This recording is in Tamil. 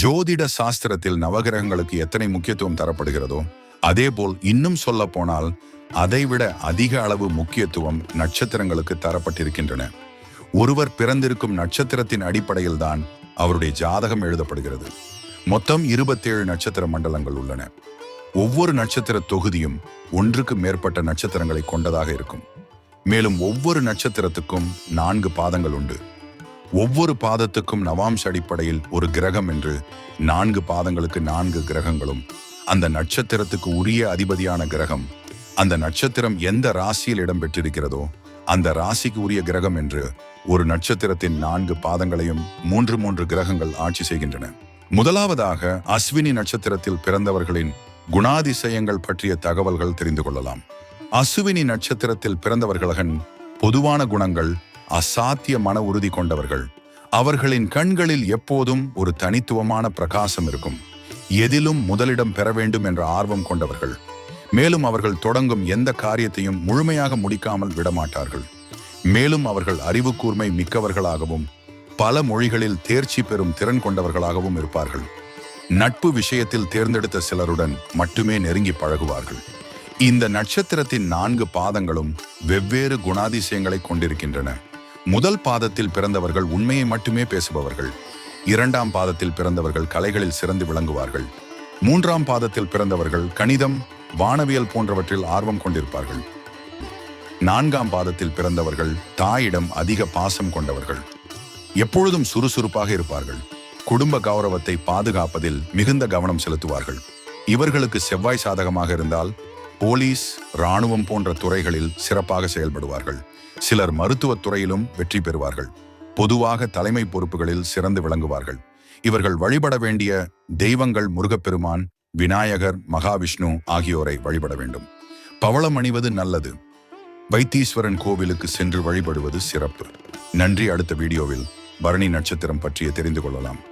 ஜோதிட சாஸ்திரத்தில் நவகிரகங்களுக்கு எத்தனை முக்கியத்துவம் தரப்படுகிறதோ அதேபோல் இன்னும் சொல்ல போனால் அதைவிட அதிக அளவு முக்கியத்துவம் நட்சத்திரங்களுக்கு தரப்பட்டிருக்கின்றன. ஒருவர் பிறந்திருக்கும் நட்சத்திரத்தின் அடிப்படையில் தான் அவருடைய ஜாதகம் எழுதப்படுகிறது. மொத்தம் இருபத்தேழு நட்சத்திர மண்டலங்கள் உள்ளன. ஒவ்வொரு நட்சத்திர தொகுதியும் ஒன்றுக்கு மேற்பட்ட நட்சத்திரங்களை கொண்டதாக இருக்கும். மேலும் ஒவ்வொரு நட்சத்திரத்துக்கும் நான்கு பாதங்கள் உண்டு. ஒவ்வொரு பாதத்துக்கும் நவாம்ச அடிப்படையில் ஒரு கிரகம் என்று நான்கு பாதங்களுக்கு நான்கு கிரகங்களும் அந்த நட்சத்திரத்துக்கு உரிய அதிபதியான கிரகம் அந்த நட்சத்திரம் எந்த ராசியில் இடம்பெற்றிருக்கிறதோ அந்த ராசிக்கு உரிய கிரகம் என்று ஒரு நட்சத்திரத்தின் நான்கு பாதங்களையும் மூன்று மூன்று கிரகங்கள் ஆட்சி செய்கின்றன. முதலாவதாக அஸ்வினி நட்சத்திரத்தில் பிறந்தவர்களின் குணாதிசயங்கள் பற்றிய தகவல்கள் தெரிந்து கொள்ளலாம். அசுவினி நட்சத்திரத்தில் பிறந்தவர்களகன் பொதுவான குணங்கள் அசாத்திய மன உறுதி கொண்டவர்கள். அவர்களின் கண்களில் எப்போதும் ஒரு தனித்துவமான பிரகாசம் இருக்கும். எதிலும் முதலிடம் பெற வேண்டும் என்ற ஆர்வம் கொண்டவர்கள். மேலும் அவர்கள் தொடங்கும் எந்த காரியத்தையும் முழுமையாக முடிக்காமல் விடமாட்டார்கள். மேலும் அவர்கள் அறிவு கூர்மை மிக்கவர்களாகவும் பல மொழிகளில் தேர்ச்சி பெறும் திறன் கொண்டவர்களாகவும் இருப்பார்கள். நட்பு விஷயத்தில் தேர்ந்தெடுத்த சிலருடன் மட்டுமே நெருங்கி பழகுவார்கள். இந்த நட்சத்திரத்தின் நான்கு பாதங்களும் வெவ்வேறு குணாதிசயங்களை கொண்டிருக்கின்றன. முதல் பாதத்தில் பிறந்தவர்கள் உண்மையை மட்டுமே பேசுபவர்கள். இரண்டாம் பாதத்தில் பிறந்தவர்கள் கலைகளில் சிறந்து விளங்குவார்கள். மூன்றாம் பாதத்தில் பிறந்தவர்கள் கணிதம் வானவியல் போன்றவற்றில் ஆர்வம் கொண்டிருப்பார்கள். நான்காம் பாதத்தில் பிறந்தவர்கள் தாயிடம் அதிக பாசம் கொண்டவர்கள். எப்பொழுதும் சுறுசுறுப்பாக இருப்பார்கள். குடும்ப கௌரவத்தை பாதுகாப்பதில் மிகுந்த கவனம் செலுத்துவார்கள். இவர்களுக்கு செவ்வாய் சாதகமாக இருந்தால் போலீஸ் ராணுவம் போன்ற துறைகளில் சிறப்பாக செயல்படுவார்கள். சிலர் மருத்துவத் துறையிலும் வெற்றி பெறுவார்கள். பொதுவாக தலைமை பொறுப்புகளில் சிறந்து விளங்குவார்கள். இவர்கள் வழிபட வேண்டிய தெய்வங்கள் முருகப்பெருமான் விநாயகர் மகாவிஷ்ணு ஆகியோரை வழிபட வேண்டும். பவளம் அணிவது நல்லது. வைத்தீஸ்வரன் கோவிலுக்கு சென்று வழிபடுவது சிறப்பு. நன்றி அடுத்த வீடியோவில். பரணி நட்சத்திரம் பற்றிய தெரிந்து கொள்ளலாம்.